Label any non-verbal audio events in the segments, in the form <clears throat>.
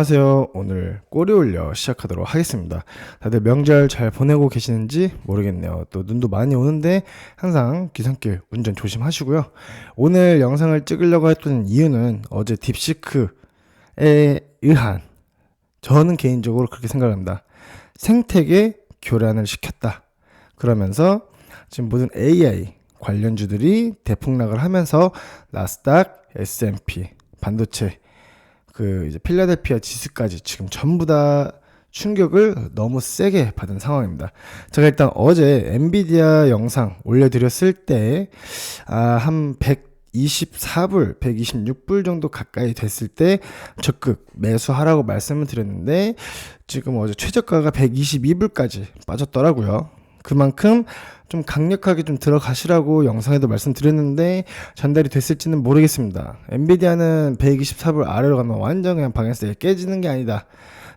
안녕하세요. 오늘 꼬리 올려 시작하도록 하겠습니다. 다들 명절 잘 보내고 계시는지 모르겠네요. 또 눈도 많이 오는데 항상 귀성길 운전 조심하시고요. 오늘 영상을 찍으려고 했던 이유는 어제 딥시크에 의한 저는 개인적으로 그렇게 생각합니다. 생태계 교란을 시켰다. 그러면서 지금 모든 AI 관련주들이 대폭락을 하면서 나스닥, S&P, 반도체 그 이제 필라델피아 지수까지 지금 전부 다 충격을 너무 세게 받은 상황입니다. 제가 일단 어제 엔비디아 영상 올려드렸을 때, 아, 한 124불, 126불 정도 가까이 됐을 때 적극 매수하라고 말씀을 드렸는데, 지금 어제 최저가가 122불까지 빠졌더라고요. 그만큼 좀 강력하게 좀 들어가시라고 영상에도 말씀드렸는데 전달이 됐을지는 모르겠습니다. 엔비디아는 124불 아래로 가면 완전 그냥 방향성이 깨지는 게 아니다.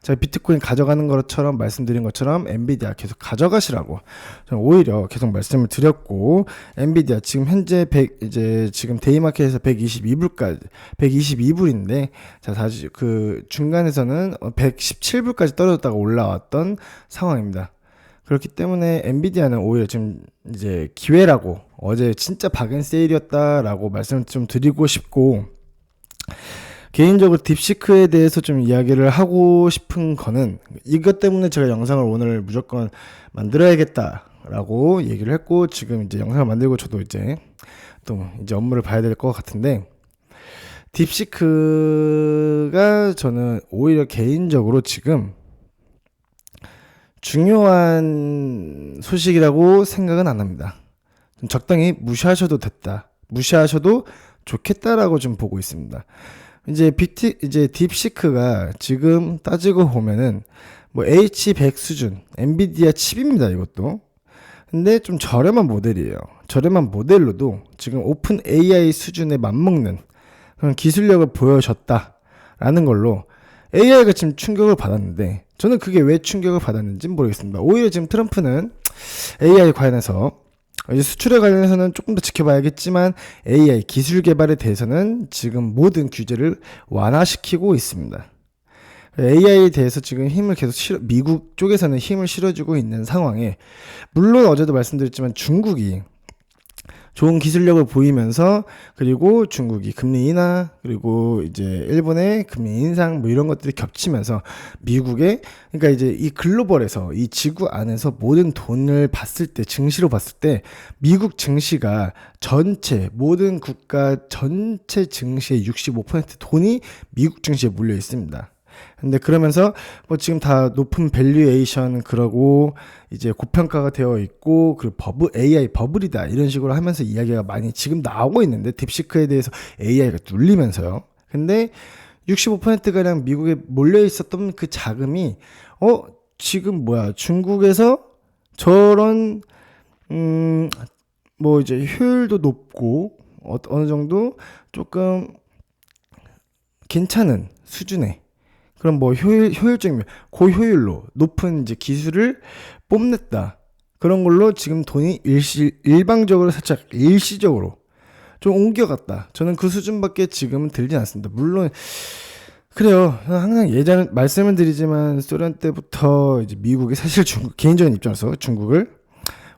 제가 비트코인 가져가는 것처럼 말씀드린 것처럼 엔비디아 계속 가져가시라고 오히려 계속 말씀을 드렸고 엔비디아 지금 현재 100 이제 지금 데이마켓에서 122불까지 122불인데 자 다시 그 중간에서는 117불까지 떨어졌다가 올라왔던 상황입니다. 그렇기 때문에 엔비디아는 오히려 지금 이제 기회라고 어제 진짜 박앤 세일이었다라고 말씀을 좀 드리고 싶고 개인적으로 딥시크에 대해서 좀 이야기를 하고 싶은 거는 이것 때문에 제가 영상을 오늘 무조건 만들어야겠다라고 얘기를 했고 지금 이제 영상을 만들고 저도 이제 또 이제 업무를 봐야 될 것 같은데 딥시크가 저는 오히려 개인적으로 지금 중요한 소식이라고 생각은 안 합니다. 좀 적당히 무시하셔도 됐다. 무시하셔도 좋겠다라고 좀 보고 있습니다. 이제 비트 이제 딥시크가 지금 따지고 보면은 뭐 H100 수준 엔비디아 칩입니다, 이것도. 근데 좀 저렴한 모델이에요. 저렴한 모델로도 지금 오픈 AI 수준에 맞먹는 그런 기술력을 보여줬다라는 걸로 AI가 지금 충격을 받았는데 저는 그게 왜 충격을 받았는지 모르겠습니다. 오히려 지금 트럼프는 AI 관련해서 이제 수출에 관련해서는 조금 더 지켜봐야겠지만 AI 기술 개발에 대해서는 지금 모든 규제를 완화시키고 있습니다. AI에 대해서 지금 힘을 계속 실어, 미국 쪽에서는 힘을 실어주고 있는 상황에 물론 어제도 말씀드렸지만 중국이 좋은 기술력을 보이면서 그리고 중국이 금리 인하 그리고 이제 일본의 금리 인상 뭐 이런 것들이 겹치면서 미국의 그러니까 이제 이 글로벌에서 이 지구 안에서 모든 돈을 봤을 때 증시로 봤을 때 미국 증시가 전체 모든 국가 전체 증시의 65% 돈이 미국 증시에 몰려 있습니다. 근데 그러면서 뭐 지금 다 높은 밸류에이션 그러고 이제 고평가가 되어 있고 그리고 버블 AI 버블이다 이런 식으로 하면서 이야기가 많이 지금 나오고 있는데 딥시크에 대해서 AI가 눌리면서요. 근데 65%가량 미국에 몰려 있었던 그 자금이 어 지금 뭐야 중국에서 저런 음 뭐 이제 효율도 높고 어, 어느 정도 조금 괜찮은 수준의 그럼 뭐 효율, 효율적이면 고효율로 높은 이제 기술을 뽐냈다. 그런 걸로 지금 돈이 일시, 일방적으로 살짝 일시적으로 좀 옮겨갔다. 저는 그 수준밖에 지금은 들지 않습니다. 물론, 그래요. 항상 예전에 말씀을 드리지만 소련 때부터 이제 미국이 사실 중국, 개인적인 입장에서 중국을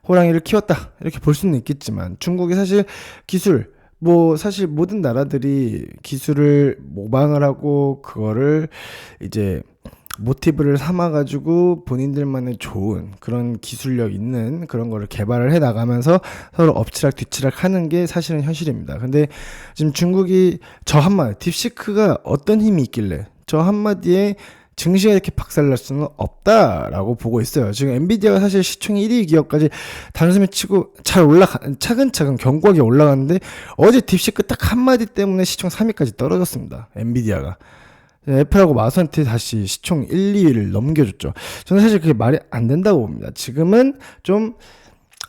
호랑이를 키웠다. 이렇게 볼 수는 있겠지만 중국이 사실 기술, 뭐 사실 모든 나라들이 기술을 모방을 하고 그거를 이제 모티브를 삼아 가지고 본인들만의 좋은 그런 기술력 있는 그런 거를 개발을 해 나가면서 서로 엎치락 뒤치락 하는 게 사실은 현실입니다. 근데 지금 중국이 저 한마디 딥시크가 어떤 힘이 있길래 저 한마디에 증시가 이렇게 박살날 수는 없다라고 보고 있어요. 지금 엔비디아가 사실 시총 1위 기업까지 단숨에 치고 잘 올라가, 차근차근 견고하게 올라갔는데 어제 딥시크 딱 한마디 때문에 시총 3위까지 떨어졌습니다. 엔비디아가. 애플하고 마선한테 다시 시총 1, 2위를 넘겨줬죠. 저는 사실 그게 말이 안 된다고 봅니다. 지금은 좀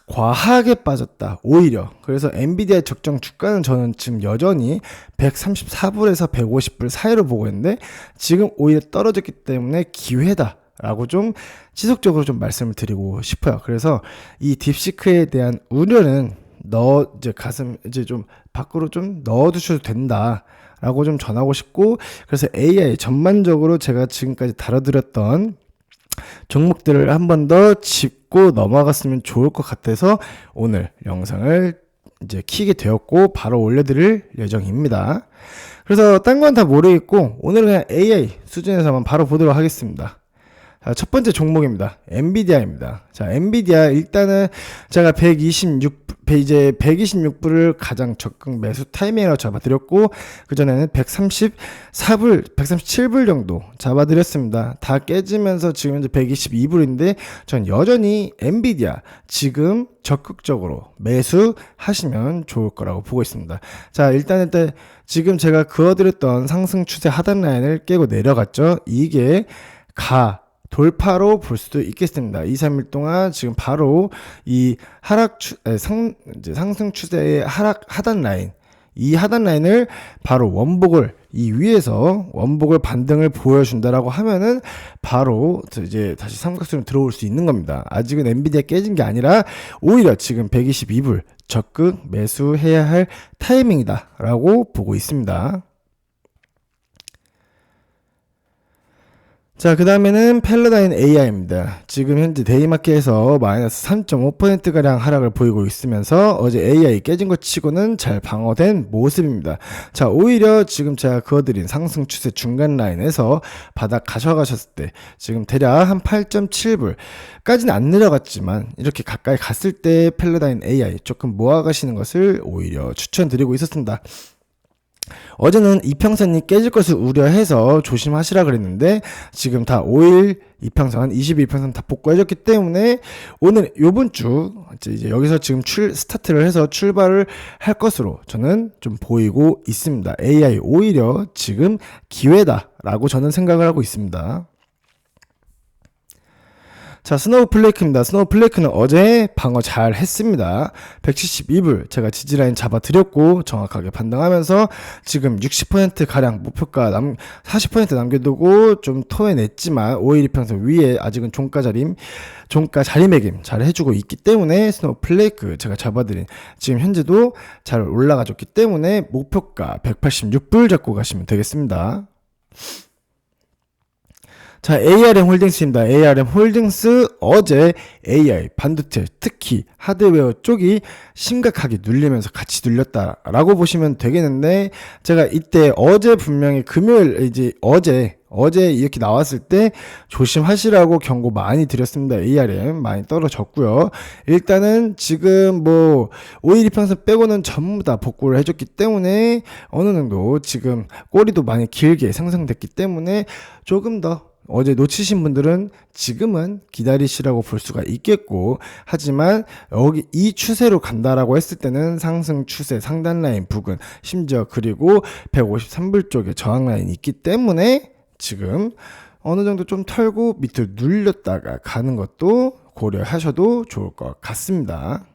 과하게 빠졌다. 오히려. 그래서 엔비디아의 적정 주가는 저는 지금 여전히 134불에서 150불 사이로 보고 있는데 지금 오히려 떨어졌기 때문에 기회다. 라고 좀 지속적으로 좀 말씀을 드리고 싶어요. 그래서 이 딥시크에 대한 우려는 넣어 이제 가슴 이제 좀 밖으로 좀 넣어 두셔도 된다 라고 좀 전하고 싶고 그래서 AI 전반적으로 제가 지금까지 다뤄드렸던 종목들을 한 번 더 짚고 넘어갔으면 좋을 것 같아서 오늘 영상을 이제 키게 되었고 바로 올려드릴 예정입니다. 그래서 딴 건 다 모르겠고 오늘은 그냥 AI 수준에서만 바로 보도록 하겠습니다. 자, 첫 번째 종목입니다. 엔비디아입니다. 자, 엔비디아 일단은 제가 126 이제 126불을 가장 적극 매수 타이밍으로 잡아드렸고 그 전에는 134불, 137불 정도 잡아드렸습니다. 다 깨지면서 지금 이제 122불인데 전 여전히 엔비디아 지금 적극적으로 매수하시면 좋을 거라고 보고 있습니다. 자, 일단 일단 지금 제가 그어드렸던 상승 추세 하단 라인을 깨고 내려갔죠. 이게 가 돌파로 볼 수도 있겠습니다. 2, 3일 동안 지금 바로 이 하락 추, 상, 상승 추세의 하락 하단 라인, 이 하단 라인을 바로 원복을 이 위에서 원복을 반등을 보여준다라고 하면은 바로 이제 다시 삼각수로 들어올 수 있는 겁니다. 아직은 엔비디아 깨진 게 아니라 오히려 지금 122불 적극 매수해야 할 타이밍이다라고 보고 있습니다. 자, 그 다음에는 펠러다인 AI입니다. 지금 현재 데이마켓에서 마이너스 3.5%가량 하락을 보이고 있으면서 어제 AI 깨진 것 치고는 잘 방어된 모습입니다. 자, 오히려 지금 제가 그어드린 상승 추세 중간 라인에서 바닥 가셔가셨을 때 지금 대략 한 8.7불까지는 안 내려갔지만 이렇게 가까이 갔을 때 펠러다인 AI 조금 모아가시는 것을 오히려 추천드리고 있었습니다. 어제는 이평선이 깨질 것을 우려해서 조심하시라 그랬는데 지금 다 5일 이평선, 22평선 다 복구해줬기 때문에 오늘 요번 주 이제 여기서 지금 출 스타트를 해서 출발을 할 것으로 저는 좀 보이고 있습니다. AI 오히려 지금 기회다라고 저는 생각을 하고 있습니다. 자, 스노우 플레이크입니다. 스노우 플레이크는 어제 방어 잘 했습니다. 172불 제가 지지라인 잡아 드렸고 정확하게 판단하면서 지금 60% 가량 목표가 남 40% 남겨두고 좀 토해냈지만 5일 이평선 위에 아직은 종가 자림 종가 자리매김 잘 해주고 있기 때문에 스노우 플레이크 제가 잡아드린 지금 현재도 잘 올라가줬기 때문에 목표가 186불 잡고 가시면 되겠습니다. 자, ARM 홀딩스입니다. ARM 홀딩스 어제 AI 반도체 특히 하드웨어 쪽이 심각하게 눌리면서 같이 눌렸다라고 보시면 되겠는데 제가 이때 어제 분명히 금요일 이제 어제 어제 이렇게 나왔을 때 조심하시라고 경고 많이 드렸습니다. ARM 많이 떨어졌고요. 일단은 지금 뭐 5일 이평선 빼고는 전부 다 복구를 해줬기 때문에 어느 정도 지금 꼬리도 많이 길게 상승됐기 때문에 조금 더 어제 놓치신 분들은 지금은 기다리시라고 볼 수가 있겠고 하지만 여기 이 추세로 간다라고 했을 때는 상승 추세 상단 라인 부근 심지어 그리고 153불 쪽에 저항 라인이 있기 때문에 지금 어느 정도 좀 털고 밑으로 눌렸다가 가는 것도 고려하셔도 좋을 것 같습니다.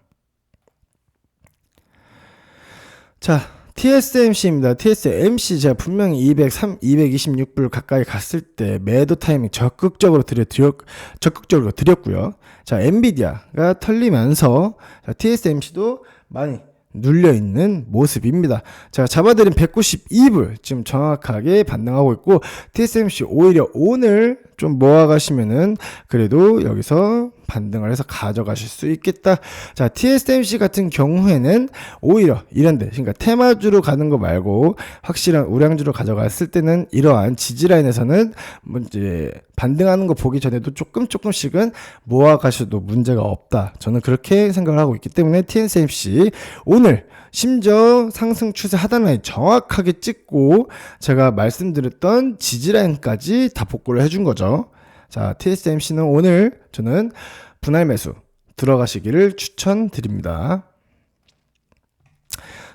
자, TSMC입니다. TSMC 제가 분명히 203, 226불 가까이 갔을 때 매도 타이밍 적극적으로 드려, 드려 적극적으로 드렸고요. 자, 엔비디아가 털리면서 자, TSMC도 많이 눌려 있는 모습입니다. 제가 잡아드린 192불 지금 정확하게 반등하고 있고 TSMC 오히려 오늘 좀 모아가시면은 그래도 여기서 반등을 해서 가져가실 수 있겠다. 자, TSMC 같은 경우에는 오히려 이런데, 그러니까 테마주로 가는 거 말고 확실한 우량주로 가져갔을 때는 이러한 지지라인에서는 뭐 이제 반등하는 거 보기 전에도 조금 조금씩은 모아가셔도 문제가 없다. 저는 그렇게 생각을 하고 있기 때문에 TSMC 오늘 심지어 상승 추세 하단 라인 정확하게 찍고 제가 말씀드렸던 지지라인까지 다 복구를 해준 거죠. 자, TSMC는 오늘 저는 분할 매수 들어가시기를 추천드립니다.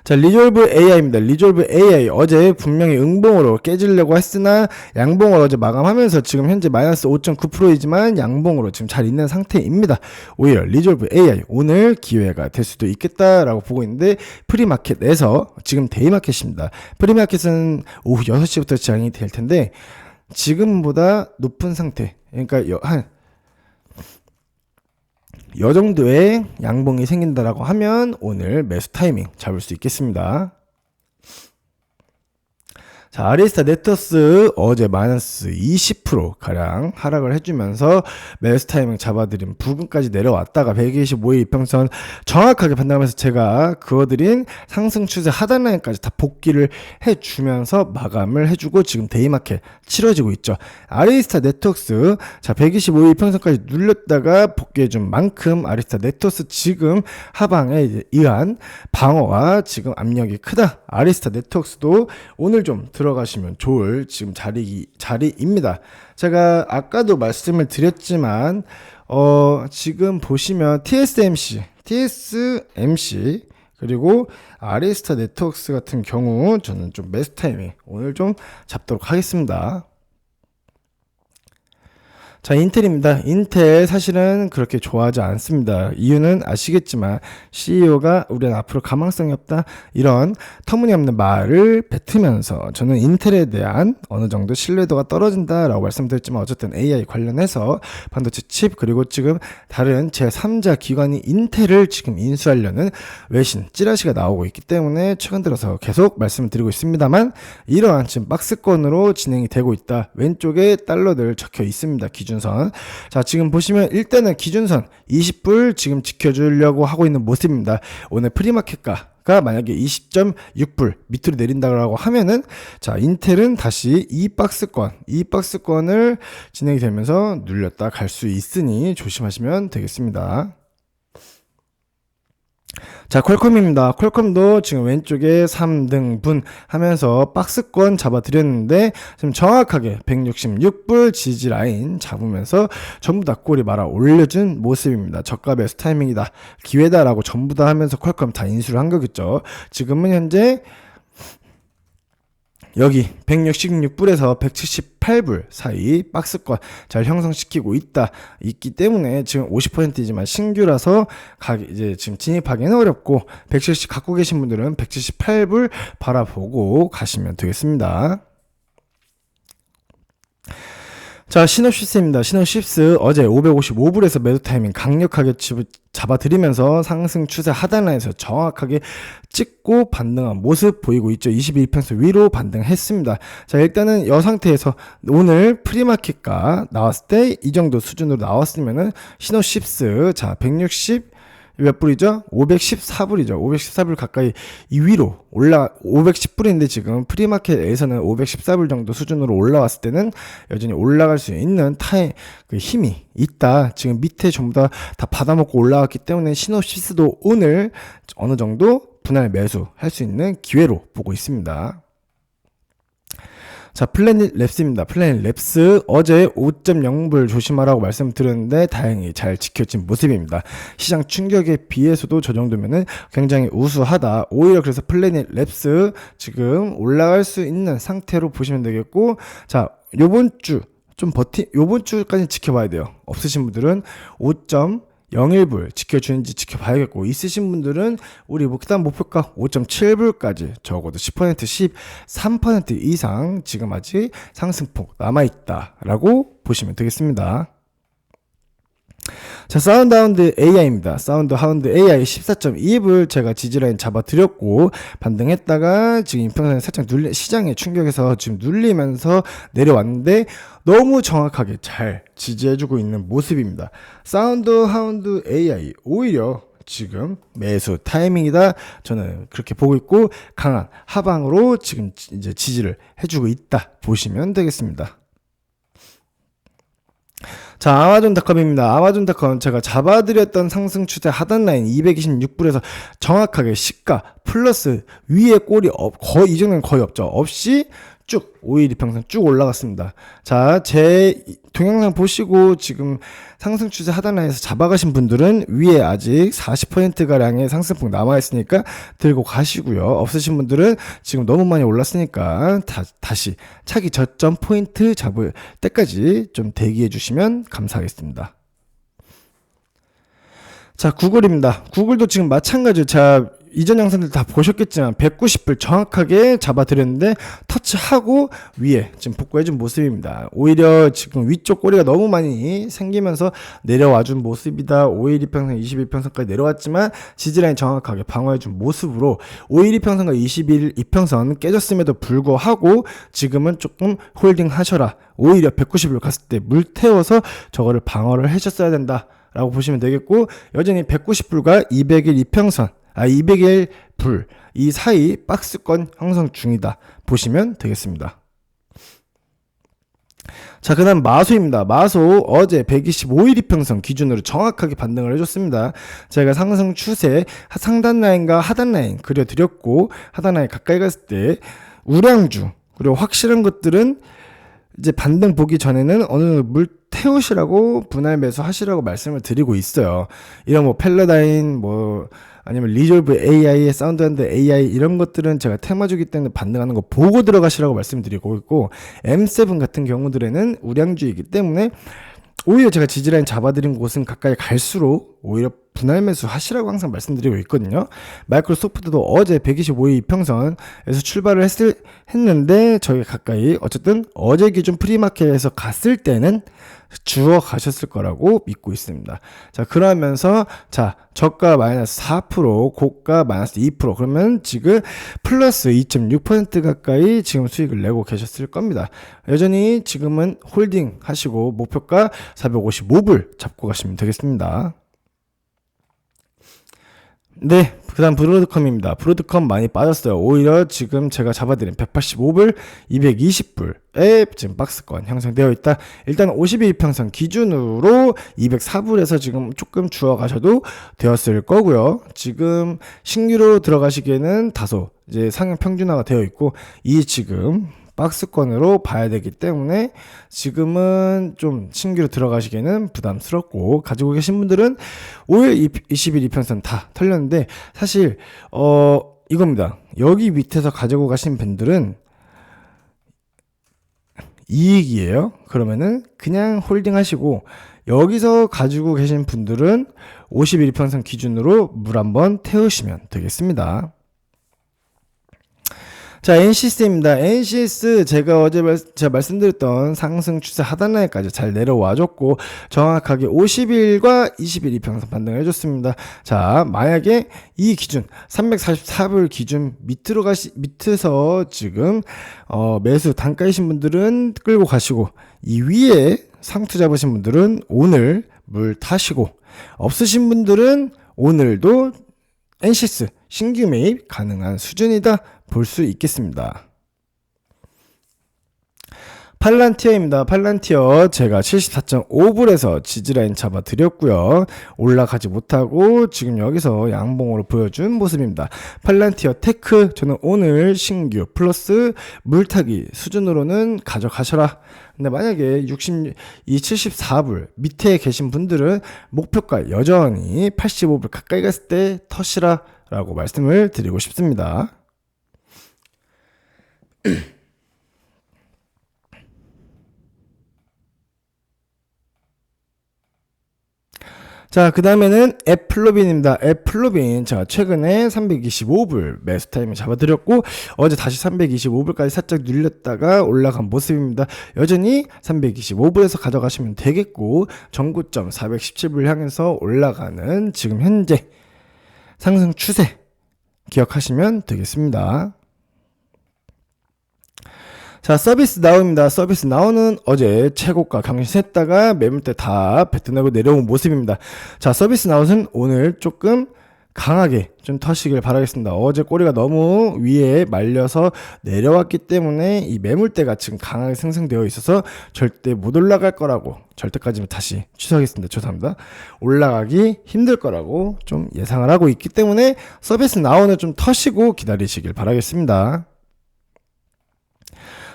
자, 리졸브 AI입니다. 리졸브 AI 어제 분명히 응봉으로 깨지려고 했으나 양봉을 어제 마감하면서 지금 현재 마이너스 5.9%이지만 양봉으로 지금 잘 있는 상태입니다. 오히려 리졸브 AI 오늘 기회가 될 수도 있겠다라고 보고 있는데 프리마켓에서 지금 데이마켓입니다. 프리마켓은 오후 6시부터 시작이 될 텐데 지금보다 높은 상태. 그러니까 한이 정도의 양봉이 생긴다라고 하면 오늘 매수 타이밍 잡을 수 있겠습니다. 자, 아리스타 네터스 어제 마이너스 20% 가량 하락을 해주면서 매수 타이밍 잡아드린 부근까지 내려왔다가 125일 이평선 정확하게 판단하면서 제가 그어드린 상승 추세 하단 라인까지 다 복귀를 해주면서 마감을 해주고 지금 데이마켓 치러지고 있죠. 아리스타 네트워크스 자 125일 이평선까지 눌렸다가 복귀해준 만큼 아리스타 네트워크스 지금 하방에 의한 방어와 지금 압력이 크다. 아리스타 네트워크스도 오늘 좀 들어가시면 좋을 지금 자리 자리입니다. 제가 아까도 말씀을 드렸지만 어 지금 보시면 TSMC, TSMC 그리고 아리스타 네트워크스 같은 경우 저는 좀 매스 타이밍 오늘 좀 잡도록 하겠습니다. 자, 인텔입니다. 인텔 사실은 그렇게 좋아하지 않습니다. 이유는 아시겠지만 CEO가 우리는 앞으로 가망성이 없다 이런 터무니없는 말을 뱉으면서 저는 인텔에 대한 어느 정도 신뢰도가 떨어진다라고 말씀드렸지만 어쨌든 AI 관련해서 반도체 칩 그리고 지금 다른 제3자 기관이 인텔을 지금 인수하려는 외신 찌라시가 나오고 있기 때문에 최근 들어서 계속 말씀을 드리고 있습니다만 이러한 지금 박스권으로 진행이 되고 있다. 왼쪽에 달러들 적혀 있습니다. 기준 선. 자, 지금 보시면 일단은 기준선 20불 지금 지켜주려고 하고 있는 모습입니다. 오늘 프리마켓가 가 만약에 20.6불 밑으로 내린다고 하면은 자 인텔은 다시 이 박스권 이 박스권을 진행이 되면서 눌렸다 갈 수 있으니 조심하시면 되겠습니다. 자, 퀄컴입니다. 퀄컴도 지금 왼쪽에 3등분 하면서 박스권 잡아드렸는데 지금 정확하게 166불 지지 라인 잡으면서 전부 다 꼬리 말아 올려준 모습입니다. 저가 베스 타이밍이다. 기회다라고 전부 다 하면서 퀄컴 다 인수를 한 거겠죠. 지금은 현재 여기 166불에서 178불 사이 박스권 잘 형성시키고 있다 있기 때문에 지금 50%이지만 신규라서 가기 이제 지금 진입하기는 어렵고 170 갖고 계신 분들은 178불 바라보고 가시면 되겠습니다. 자, 시놉시스입니다. 시놉시스 어제 555불에서 매도 타이밍 강력하게 잡아들이면서 상승 추세 하단라인에서 정확하게 찍고 반등한 모습 보이고 있죠. 21평선 위로 반등했습니다. 자, 일단은 이 상태에서 오늘 프리마켓가 나왔을 때 이 정도 수준으로 나왔으면은 시노십스 자, 160 몇 불이죠? 514불이죠. 514불 가까이 이 위로 올라 510불인데 지금 프리마켓에서는 514불 정도 수준으로 올라왔을 때는 여전히 올라갈 수 있는 타의 그 힘이 있다. 지금 밑에 전부 다 다 받아먹고 올라왔기 때문에 시노시스도 오늘 어느 정도 분할 매수할 수 있는 기회로 보고 있습니다. 자, 플래닛 랩스입니다. 플래닛 랩스 어제 5.0불 조심하라고 말씀드렸는데 다행히 잘 지켜진 모습입니다. 시장 충격에 비해서도 저 정도면은 굉장히 우수하다. 오히려 그래서 플래닛 랩스 지금 올라갈 수 있는 상태로 보시면 되겠고 자, 요번 주 좀 버티 요번 주까지 지켜봐야 돼요. 없으신 분들은 5. 0일불 지켜주는지 지켜봐야겠고 있으신 분들은 우리 목단 목표가 5.7불까지 적어도 10% 13% 이상 지금 아직 상승폭 남아있다라고 보시면 되겠습니다. 자, 사운드 하운드 AI입니다. 사운드 하운드 AI 14.2입을 제가 지지라인 잡아드렸고, 반등했다가 지금 인평선에 살짝 눌리, 시장의 충격에서 지금 눌리면서 내려왔는데, 너무 정확하게 잘 지지해주고 있는 모습입니다. 사운드 하운드 AI, 오히려 지금 매수 타이밍이다. 저는 그렇게 보고 있고, 강한 하방으로 지금 이제 지지를 해주고 있다. 보시면 되겠습니다. 자, 아마존닷컴입니다. 아마존닷컴 제가 잡아드렸던 상승 추세 하단 라인 226불에서 정확하게 시가 플러스 위에 꼴이 없, 거의 이 정도는 거의 없죠. 없이 쭉 5일 이평선 쭉 올라갔습니다. 자, 제 동영상 보시고 지금 상승 추세 하단 라인에서 잡아가신 분들은 위에 아직 40% 가량의 상승폭 남아 있으니까 들고 가시고요. 없으신 분들은 지금 너무 많이 올랐으니까 다, 다시 차기 저점 포인트 잡을 때까지 좀 대기해 주시면 감사하겠습니다. 자, 구글입니다. 구글도 지금 마찬가지로 자, 이전 영상들 다 보셨겠지만 190불 정확하게 잡아드렸는데 터치하고 위에 지금 복구해준 모습입니다. 오히려 지금 위쪽 꼬리가 너무 많이 생기면서 내려와준 모습이다. 5일 이평선, 21평선까지 내려왔지만 지지라인 정확하게 방어해준 모습으로 5일 이평선과 21 이평선 깨졌음에도 불구하고 지금은 조금 홀딩 하셔라. 오히려 190불 갔을 때 물 태워서 저거를 방어를 해줬어야 된다. 라고 보시면 되겠고 여전히 190불과 200일 이평선 아 200일 불 이 사이 박스권 형성 중이다 보시면 되겠습니다. 자, 그 다음 마소입니다. 마소 어제 125일 이평선 기준으로 정확하게 반등을 해줬습니다. 제가 상승 추세 상단 라인과 하단 라인 그려드렸고, 하단 라인 가까이 갔을 때 우량주, 그리고 확실한 것들은 이제 반등 보기 전에는 어느 정도 물 태우시라고 분할 매수 하시라고 말씀을 드리고 있어요. 이런 뭐 펠러다인 뭐 아니면 리졸브 AI의 사운드앤드 AI 이런 것들은 제가 테마주기 때문에 반등하는 거 보고 들어가시라고 말씀드리고 있고 M7 같은 경우들에는 우량주이기 때문에 오히려 제가 지지라인 잡아드린 곳은 가까이 갈수록 오히려 분할 매수 하시라고 항상 말씀드리고 있거든요. 마이크로소프트도 어제 125일 이평선에서 출발을 했을, 했는데 저희 가까이 어쨌든 어제 기준 프리마켓에서 갔을 때는 주어 가셨을 거라고 믿고 있습니다. 자, 그러면서 자, 저가 마이너스 4%, 고가 마이너스 2% 그러면 지금 플러스 2.6% 가까이 지금 수익을 내고 계셨을 겁니다. 여전히 지금은 홀딩 하시고 목표가 455불 잡고 가시면 되겠습니다. 네, 그 다음 브로드컴입니다. 브로드컴 많이 빠졌어요. 오히려 지금 제가 잡아드린 185불, 220불에 지금 박스권 형성되어 있다. 일단 52평선 기준으로 204불에서 지금 조금 주어 가셔도 되었을 거고요. 지금 신규로 들어가시기에는 다소 이제 상향 평준화가 되어 있고, 이 지금 박스권으로 봐야 되기 때문에 지금은 좀 신규로 들어가시기에는 부담스럽고 가지고 계신 분들은 5일 20일 2평선 다 털렸는데 사실 어 이겁니다. 여기 밑에서 가지고 가신 분들은 이익이에요. 그러면은 그냥 홀딩 하시고 여기서 가지고 계신 분들은 51 평선 기준으로 물 한번 태우시면 되겠습니다. 자, NCS입니다. NCS 제가 어제 말, 제가 말씀드렸던 상승 추세 하단 라인까지 잘 내려와줬고 정확하게 50일과 20일 이평선 반등을 해줬습니다. 자, 만약에 이 기준 344불 기준 밑으로 가시 밑에서 지금 어, 매수 단가이신 분들은 끌고 가시고 이 위에 상투 잡으신 분들은 오늘 물 타시고 없으신 분들은 오늘도 NCS 신규 매입 가능한 수준이다 볼 수 있겠습니다. 팔란티어입니다. 팔란티어 제가 74.5불에서 지지라인 잡아 드렸고요. 올라가지 못하고 지금 여기서 양봉으로 보여준 모습입니다. 팔란티어 테크 저는 오늘 신규 플러스 물타기 수준으로는 가져가셔라. 근데 만약에 60, 이 74불 밑에 계신 분들은 목표가 여전히 85불 가까이 갔을 때 터시라 라고 말씀을 드리고 싶습니다. <clears throat> 자, 그 다음에는 애플로빈입니다. 애플로빈. 자, 최근에 325불 매수 타임을 잡아드렸고, 어제 다시 325불까지 살짝 눌렸다가 올라간 모습입니다. 여전히 325불에서 가져가시면 되겠고, 전고점 417불 향해서 올라가는 지금 현재 상승 추세 기억하시면 되겠습니다. 자, 서비스 나우입니다. 서비스 나우는 어제 최고가 강신했다가 매물대 다 뱉어내고 내려온 모습입니다. 자, 서비스 나우는 오늘 조금 강하게 좀 터시길 바라겠습니다. 어제 꼬리가 너무 위에 말려서 내려왔기 때문에 이 매물대가 지금 강하게 생성되어 있어서 절대 못 올라갈 거라고 절대까지 다시 취소하겠습니다. 죄송합니다. 올라가기 힘들 거라고 좀 예상을 하고 있기 때문에 서비스 나오는 좀 터시고 기다리시길 바라겠습니다.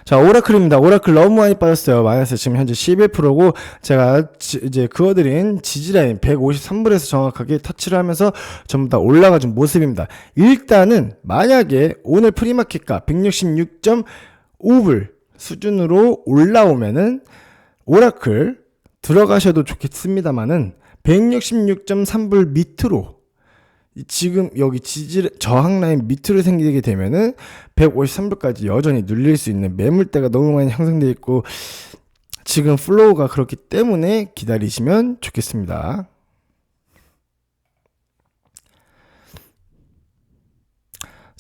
자, 오라클입니다. 오라클 너무 많이 빠졌어요. 마이너스 지금 현재 11%고, 제가 지, 이제 그어드린 지지라인 153불에서 정확하게 터치를 하면서 전부 다 올라가준 모습입니다. 일단은, 만약에 오늘 프리마켓가 166.5불 수준으로 올라오면은, 오라클 들어가셔도 좋겠습니다만은, 166.3불 밑으로 이 지금 여기 지지 저항 라인 밑으로 생기게 되면은 153불까지 여전히 눌릴 수 있는 매물대가 너무 많이 형성되어 있고 지금 플로우가 그렇기 때문에 기다리시면 좋겠습니다.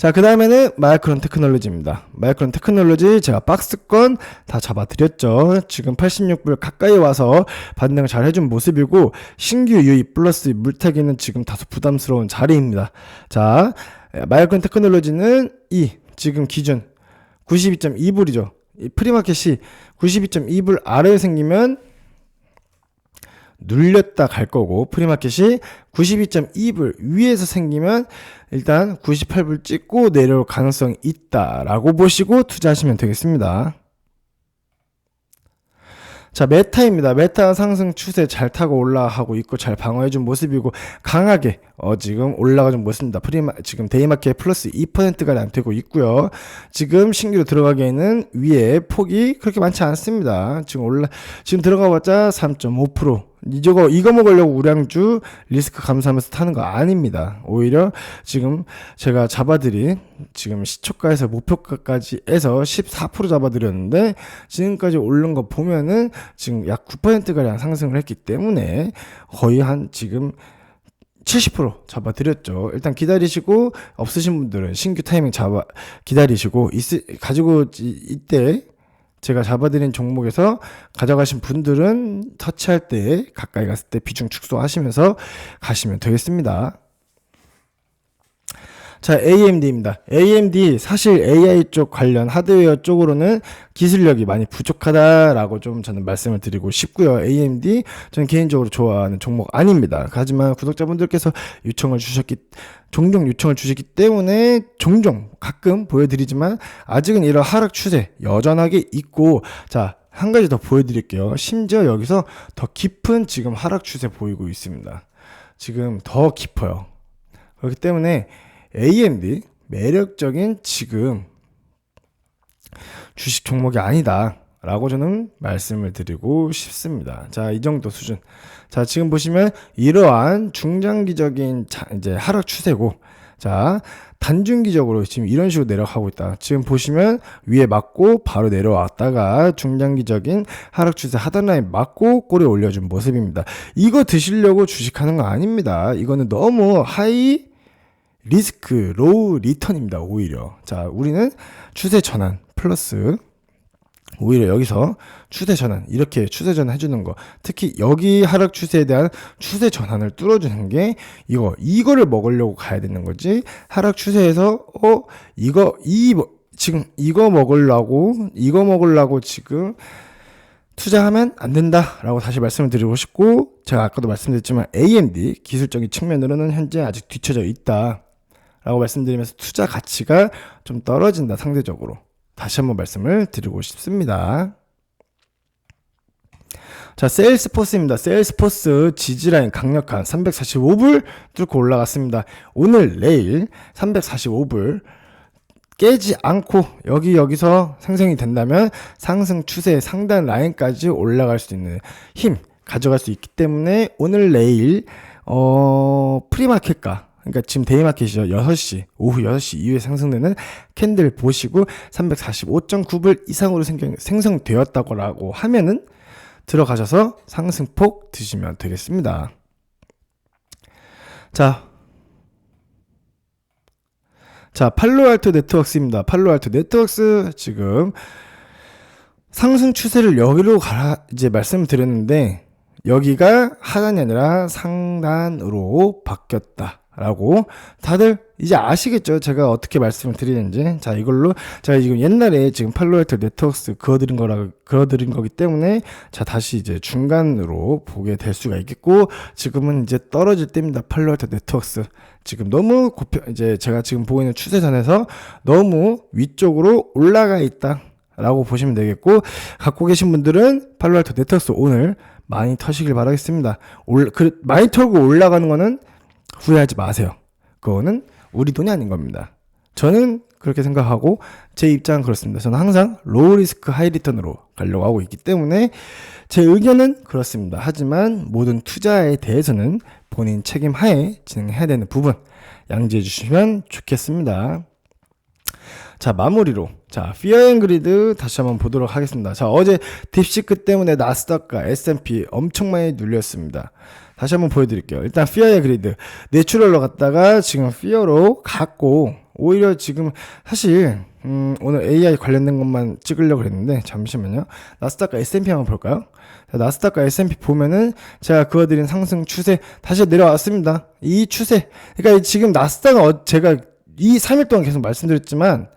자, 그 다음에는 마이크론 테크놀로지입니다. 마이크론 테크놀로지 제가 박스권 다 잡아드렸죠. 지금 86불 가까이 와서 반등 잘 해준 모습이고, 신규 유입 플러스 물타기는 지금 다소 부담스러운 자리입니다. 자, 마이크론 테크놀로지는 이, 지금 기준 92.2불이죠. 이 프리마켓이 92.2불 아래에 생기면 눌렸다 갈 거고 프리마켓이 92.2불 위에서 생기면 일단 98불 찍고 내려올 가능성이 있다라고 보시고 투자하시면 되겠습니다. 자, 메타입니다. 메타 상승 추세 잘 타고 올라가고 있고 잘 방어해준 모습이고 강하게 어 지금 올라가준 모습입니다. 프리마 지금 데이마켓 플러스 2%가량 되고 있고요. 지금 신규로 들어가기에는 위에 폭이 그렇게 많지 않습니다. 지금 올라 지금 들어가봤자 3.5% 이거 이거 먹으려고 우량주 리스크 감수하면서 타는 거 아닙니다. 오히려 지금 제가 잡아드린 지금 시초가에서 목표가까지 해서 14% 잡아드렸는데 지금까지 오른 거 보면은 지금 약 9%가량 상승을 했기 때문에 거의 한 지금 70% 잡아드렸죠. 일단 기다리시고 없으신 분들은 신규 타이밍 잡아 기다리시고 있, 가지고 이때 제가 잡아드린 종목에서 가져가신 분들은 터치할 때 가까이 갔을 때 비중 축소하시면서 가시면 되겠습니다. 자, AMD입니다. AMD 사실 AI 쪽 관련 하드웨어 쪽으로는 기술력이 많이 부족하다라고 좀 저는 말씀을 드리고 싶고요. AMD 저는 개인적으로 좋아하는 종목 아닙니다. 하지만 구독자분들께서 요청을 주셨기 종종 요청을 주시기 때문에 종종 가끔 보여드리지만 아직은 이런 하락 추세 여전하게 있고 자. 한 가지 더 보여드릴게요. 심지어 여기서 더 깊은 지금 하락 추세 보이고 있습니다. 지금 더 깊어요. 그렇기 때문에 AMD 매력적인 지금 주식 종목이 아니다. 라고 저는 말씀을 드리고 싶습니다. 자, 이 정도 수준. 자, 지금 보시면 이러한 중장기적인 자, 이제 하락 추세고, 자, 단중기적으로 지금 이런 식으로 내려가고 있다. 지금 보시면 위에 맞고 바로 내려왔다가 중장기적인 하락 추세 하단 라인 맞고 꼬리 올려준 모습입니다. 이거 드시려고 주식하는 거 아닙니다. 이거는 너무 하이 리스크 로우 리턴입니다. 오히려 자 우리는 추세 전환 플러스 오히려 여기서 추세 전환 이렇게 추세 전환 해주는 거 특히 여기 하락 추세에 대한 추세 전환을 뚫어주는 게 이거 이거를 먹으려고 가야 되는 거지 하락 추세에서 어 이거 이 지금 이거 먹으려고 이거 먹으려고 지금 투자하면 안 된다라고 다시 말씀을 드리고 싶고 제가 아까도 말씀드렸지만 AMD 기술적인 측면으로는 현재 아직 뒤쳐져 있다. 라고 말씀드리면서 투자 가치가 좀 떨어진다 상대적으로 다시 한번 말씀을 드리고 싶습니다. 자, 세일스포스입니다. 세일스포스 지지라인 강력한 345불 뚫고 올라갔습니다. 오늘 내일 345불 깨지 않고 여기 여기서 생성이 된다면 상승 추세 상단 라인까지 올라갈 수 있는 힘 가져갈 수 있기 때문에 오늘 내일 어 프리마켓가 그러니까 지금 데이마켓이죠. 6시, 오후 6시 이후에 상승되는 캔들 보시고 345.9불 이상으로 생성, 생성되었다고 하면은 들어가셔서 상승폭 드시면 되겠습니다. 자. 자, 팔로알토 네트워크스입니다. 팔로알토 네트워크스 지금 상승 추세를 여기로 가라 이제 말씀을 드렸는데 여기가 하단이 아니라 상단으로 바뀌었다. 라고 다들 이제 아시겠죠? 제가 어떻게 말씀을 드리는지. 자, 이걸로 제가 지금 옛날에 지금 팔로알토 네트워크스 그어드린 거라 그어드린 거기 때문에 자, 다시 이제 중간으로 보게 될 수가 있겠고 지금은 이제 떨어질 때입니다. 팔로알토 네트워크스. 지금 너무 고표 이제 제가 지금 보고 있는 추세선에서 너무 위쪽으로 올라가 있다. 라고 보시면 되겠고 갖고 계신 분들은 팔로알토 네트워크스 오늘 많이 터시길 바라겠습니다. 올, 그, 많이 털고 올라가는 거는 후회하지 마세요. 그거는 우리 돈이 아닌 겁니다. 저는 그렇게 생각하고 제 입장은 그렇습니다. 저는 항상 로우 리스크 하이 리턴으로 가려고 하고 있기 때문에 제 의견은 그렇습니다. 하지만 모든 투자에 대해서는 본인 책임 하에 진행해야 되는 부분. 양지해 주시면 좋겠습니다. 자, 마무리로. 자, 피어 앤 그리드 다시 한번 보도록 하겠습니다. 자, 어제 딥시크 때문에 나스닥과 S&P 엄청 많이 눌렸습니다. 다시 한번 보여드릴게요. 일단 피어 앤 그리드. 내추럴로 갔다가 지금 피어로 갔고, 오히려 지금 사실, 음, 오늘 AI 관련된 것만 찍으려고 그랬는데, 잠시만요. 나스닥과 S&P 한번 볼까요? 자, 나스닥과 S&P 보면은 제가 그어드린 상승 추세 다시 내려왔습니다. 이 추세. 그러니까 지금 나스닥은 어, 제가 이 3일 동안 계속 말씀드렸지만,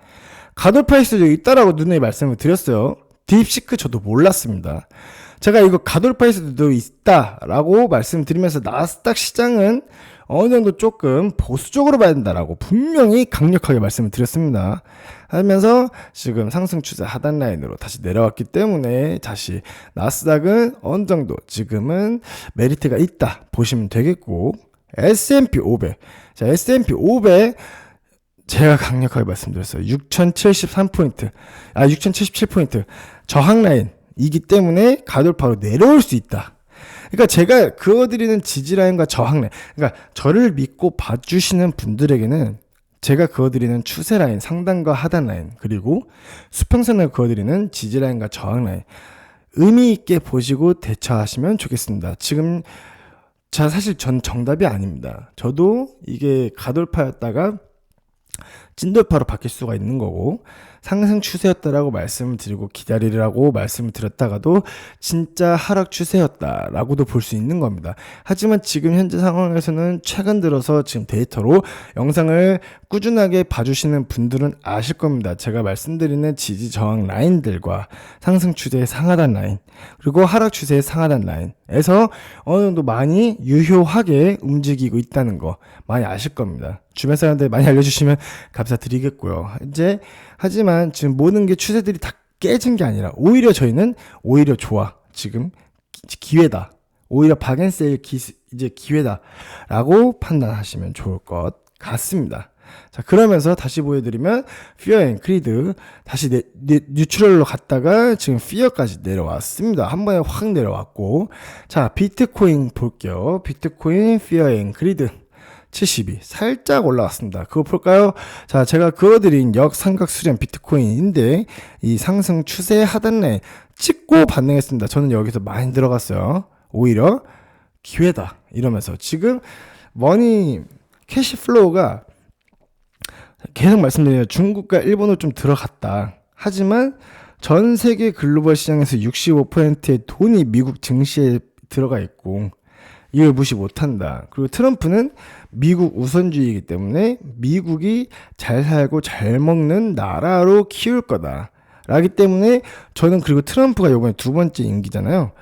가돌파이스도 있다라고 눈에 말씀을 드렸어요. 딥시크 저도 몰랐습니다. 제가 이거 가돌파이스도 있다라고 말씀드리면서 나스닥 시장은 어느 정도 조금 보수적으로 봐야 된다라고 분명히 강력하게 말씀을 드렸습니다. 하면서 지금 상승 추세 하단 라인으로 다시 내려왔기 때문에 다시 나스닥은 어느 정도 지금은 메리트가 있다 보시면 되겠고 S&P 500. 자, S&P 500 제가 강력하게 말씀드렸어요. 6073포인트. 아, 6077포인트. 저항 라인이기 때문에 가돌파로 내려올 수 있다. 그러니까 제가 그어드리는 지지 라인과 저항 라인. 그러니까 저를 믿고 봐주시는 분들에게는 제가 그어드리는 추세 라인, 상단과 하단 라인, 그리고 수평선을 그어드리는 지지 라인과 저항 라인. 의미 있게 보시고 대처하시면 좋겠습니다. 지금 자 사실 전 정답이 아닙니다. 저도 이게 가돌파였다가 찐돌파로 바뀔 수가 있는 거고 상승 추세였다라고 말씀을 드리고 기다리라고 말씀을 드렸다가도 진짜 하락 추세였다라고도 볼 수 있는 겁니다. 하지만 지금 현재 상황에서는 최근 들어서 지금 데이터로 영상을 꾸준하게 봐주시는 분들은 아실 겁니다. 제가 말씀드리는 지지 저항 라인들과 상승 추세의 상하단 라인 그리고 하락 추세의 상하단 라인에서 어느 정도 많이 유효하게 움직이고 있다는 거 많이 아실 겁니다. 주변 사람들 많이 알려주시면 감사드리겠고요. 이제 하지만 지금 모든 게 추세들이 다 깨진 게 아니라 오히려 저희는 오히려 좋아. 지금 기, 회다 오히려 박앤세일 기, 이제 기회다라고 판단하시면 좋을 것 같습니다. 자, 그러면서 다시 보여드리면 피어 앤 크리드 다시 네, 네, 뉴트럴로 갔다가 지금 피어까지 내려왔습니다. 한 번에 확 내려왔고 자, 비트코인 볼게요. 비트코인 피어 앤 크리드 72 살짝 올라왔습니다. 그거 볼까요? 자, 제가 그어드린 역삼각 수렴 비트코인인데 이 상승 추세 하단에 찍고 반응했습니다. 저는 여기서 많이 들어갔어요. 오히려 기회다 이러면서 지금 머니 캐시 플로우가 계속 말씀드리면 중국과 일본으로 좀 들어갔다. 하지만 전 세계 글로벌 시장에서 65%의 돈이 미국 증시에 들어가 있고 이걸 무시 못한다. 그리고 트럼프는 미국 우선주의이기 때문에 미국이 잘 살고 잘 먹는 나라로 키울 거다. 라기 때문에 저는 그리고 트럼프가 이번에 두 번째 임기잖아요.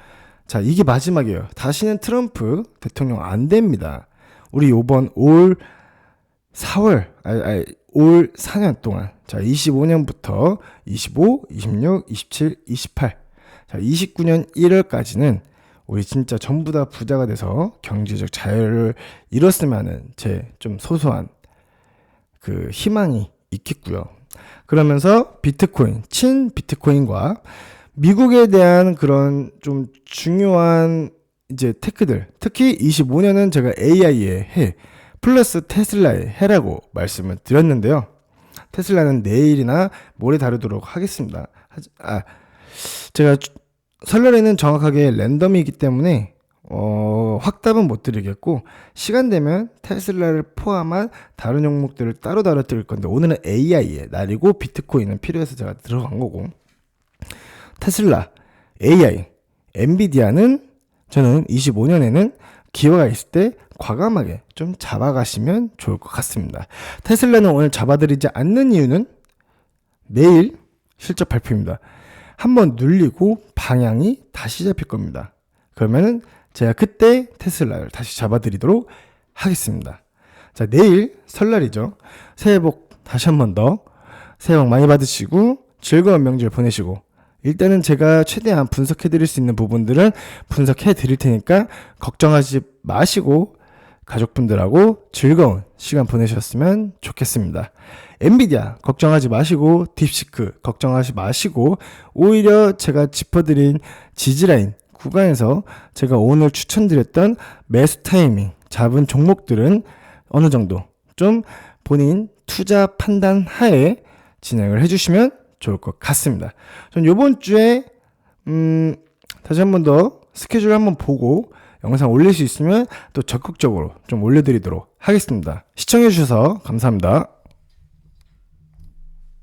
자, 이게 마지막이에요. 다시는 트럼프 대통령 안 됩니다. 우리 요번 올 4월, 아니, 아니, 올 4년 동안, 자, 25년부터 25, 26, 27, 28, 자, 29년 1월까지는 우리 진짜 전부 다 부자가 돼서 경제적 자유를 이뤘으면 하는 제 좀 소소한 그 희망이 있겠고요. 그러면서 비트코인, 친 비트코인과 미국에 대한 그런 좀 중요한 이제 테크들, 특히 25년은 제가 AI의 해, 플러스 테슬라의 해라고 말씀을 드렸는데요. 테슬라는 내일이나 모레 다루도록 하겠습니다. 아, 제가 설날에는 정확하게 랜덤이기 때문에 어, 확답은 못 드리겠고 시간 되면 테슬라를 포함한 다른 종목들을 따로 다뤄 드릴 건데 오늘은 AI의 날이고 비트코인은 필요해서 제가 들어간 거고 테슬라, AI, 엔비디아는 저는 25년에는 기회가 있을 때 과감하게 좀 잡아가시면 좋을 것 같습니다. 테슬라는 오늘 잡아드리지 않는 이유는 내일 실적 발표입니다. 한번 눌리고 방향이 다시 잡힐 겁니다. 그러면은 제가 그때 테슬라를 다시 잡아드리도록 하겠습니다. 자, 내일 설날이죠. 새해 복 다시 한 번 더 새해 복 많이 받으시고 즐거운 명절 보내시고 일단은 제가 최대한 분석해 드릴 수 있는 부분들은 분석해 드릴 테니까 걱정하지 마시고 가족분들하고 즐거운 시간 보내셨으면 좋겠습니다. 엔비디아 걱정하지 마시고 딥시크 걱정하지 마시고 오히려 제가 짚어드린 지지라인 구간에서 제가 오늘 추천드렸던 매수 타이밍 잡은 종목들은 어느 정도 좀 본인 투자 판단 하에 진행을 해주시면 좋을 것 같습니다. 전 요번 주에 음, 다시 한 번 더 스케줄 한번 보고 영상 올릴 수 있으면 또 적극적으로 좀 올려드리도록 하겠습니다. 시청해주셔서 감사합니다.